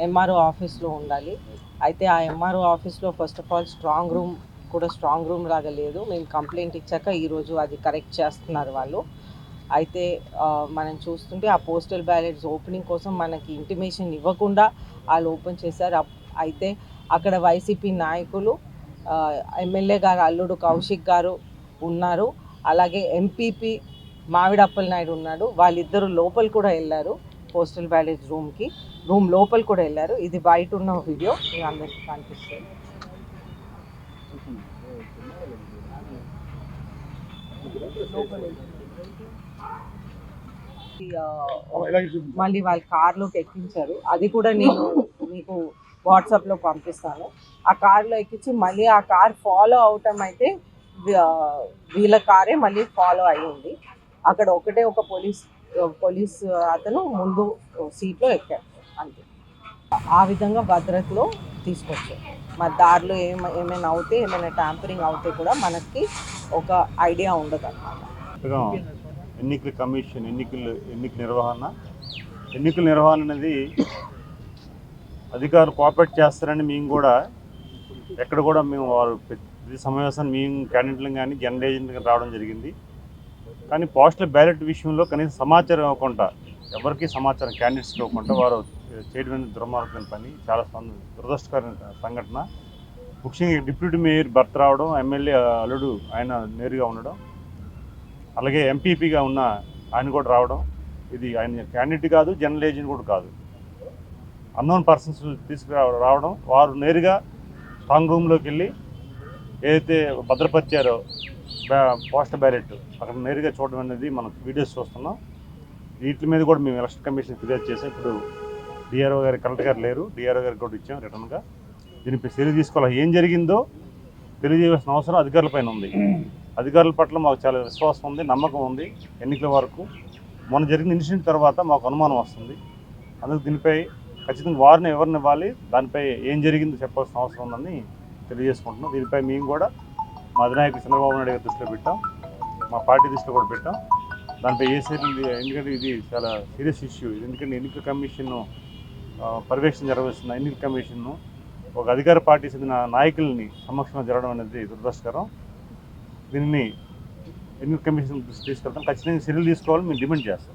MRO ఆఫీస్లో ఉండాలి. అయితే ఆ ఎంఆర్ఓ ఆఫీస్లో first of all strong room కూడా స్ట్రాంగ్ రూమ్ లాగా లేదు. మేము కంప్లైంట్ ఇచ్చాక ఈరోజు అది కరెక్ట్ చేస్తున్నారు వాళ్ళు. అయితే మనం చూస్తుంటే ఆ పోస్టల్ బ్యాలెట్స్ ఓపెనింగ్ కోసం మనకి ఇంటిమేషన్ ఇవ్వకుండా వాళ్ళు ఓపెన్ చేశారు. అప్- అయితే అక్కడ వైసీపీ నాయకులు ఎమ్మెల్యే గారు అల్లుడు కౌశిక్ గారు ఉన్నారు. అలాగే ఎంపీపీ మావిడప్పల నాయుడు ఉన్నాడు. వాళ్ళిద్దరు లోపల కూడా వెళ్ళారు. పోస్టల్ బ్యాలెట్ రూమ్కి రూమ్ లోపల కూడా వెళ్ళారు. ఇది బయట ఉన్న వీడియో మీ అందరికీ కనిపిస్తుంది. మళ్ళీ వాళ్ళ కార్లోకి ఎక్కించారు. అది కూడా నేను మీకు వాట్సాప్లో పంపిస్తాను. ఆ కార్లో ఎక్కించి మళ్ళీ ఆ కార్ ఫాలో అవటం అయితే వీళ్ళ కారే మళ్ళీ ఫాలో అయ్యింది. అక్కడ ఒకటే ఒక పోలీస్ పోలీస్ అతను ముందు సీట్లో ఎక్కాడు అంతే. ఆ విధంగా భద్రతలో తీసుకొచ్చారు మరి దారిలో ఏమ ఏమైనా అవుతే ఏమైనా ట్యాంపరింగ్ అవుతే కూడా మనకి ఒక ఐడియా ఉండదు అన్నమాట ఎన్నికల కమిషన్ ఎన్నికలు ఎన్నికల నిర్వహణ ఎన్నికల నిర్వహణ అనేది అధికారులు కోఆపరేట్ చేస్తారని మేము కూడా ఎక్కడ కూడా మేము వారు ప్రతి సమావేశాన్ని మేము క్యాండిడేట్లు కానీ జనరల్ ఏజెంట్ రావడం జరిగింది. కానీ పోస్టల్ బ్యాలెట్ విషయంలో కనీసం సమాచారం ఇవ్వకుండా ఎవరికి సమాచారం క్యాండిడేట్స్ ఇవ్వకుండా వారు చేయడం దుర్మార్గం పని. చాలా దురదృష్టకరమైన సంఘటన. ముఖ్యంగా డిప్యూటీ మేయర్ భర్త రావడం ఎమ్మెల్యే అల్లుడు ఆయన నేరుగా ఉండడం అలాగే ఎంపీపీగా ఉన్న ఆయన కూడా రావడం ఇది ఆయన క్యాండిడేట్ కాదు జనరల్ ఏజెంట్ కూడా కాదు. అన్నోన్ పర్సన్స్ తీసుకురా రావడం వారు నేరుగా స్ట్రాంగ్ రూమ్లోకి వెళ్ళి ఏదైతే భద్రపరిచారో బ్యా- బ్యాలెట్ అక్కడ నేరుగా చూడడం అనేది మనం వీడియోస్ చూస్తున్నాం. వీటి మీద కూడా మేము ఎలక్షన్ కమిషన్ ఫిర్యాదు చేసాం. ఇప్పుడు డిఆర్ఓ గారి కలెక్టర్ గారు లేరు. డిఆర్ఓ గారికి కూడా ఇచ్చాం రిటర్న్గా దీనిపై చర్య తీసుకోవాలి. ఏం జరిగిందో తెలియజేయాల్సిన అవసరం అధికారులపైన ఉంది. అధికారుల పట్ల మాకు చాలా విశ్వాసం ఉంది నమ్మకం ఉంది ఎన్నికల వరకు. మొన్న జరిగిన ఇన్సిడెంట్ తర్వాత మాకు అనుమానం వస్తుంది. అందుకు దీనిపై ఖచ్చితంగా వారిని ఎవరిని ఇవ్వాలి దానిపై ఏం జరిగిందో చెప్పాల్సిన అవసరం ఉందని తెలియజేసుకుంటున్నాం. దీనిపై మేము కూడా మా అధినాయకుడు చంద్రబాబు నాయుడు గారి దృష్టిలో పెట్టాం. మా పార్టీ దృష్టిలో కూడా పెట్టాం. దాంట్లో ఏ చర్యలు ఎందుకంటే ఇది చాలా సీరియస్ ఇష్యూ. ఎందుకంటే ఎన్నికల కమిషన్ పర్యవేక్షణ జరగవలసిన ఎన్నికల కమిషన్ను ఒక అధికార పార్టీ చెందిన నాయకుల్ని సమక్షంలో జరగడం అనేది దురదృష్టకరం. దీనిని ఎన్నికల కమిషన్ దృష్టి తీసుకెళ్తాం. ఖచ్చితంగా చర్యలు తీసుకోవాలని మేము డిమాండ్ చేస్తాం.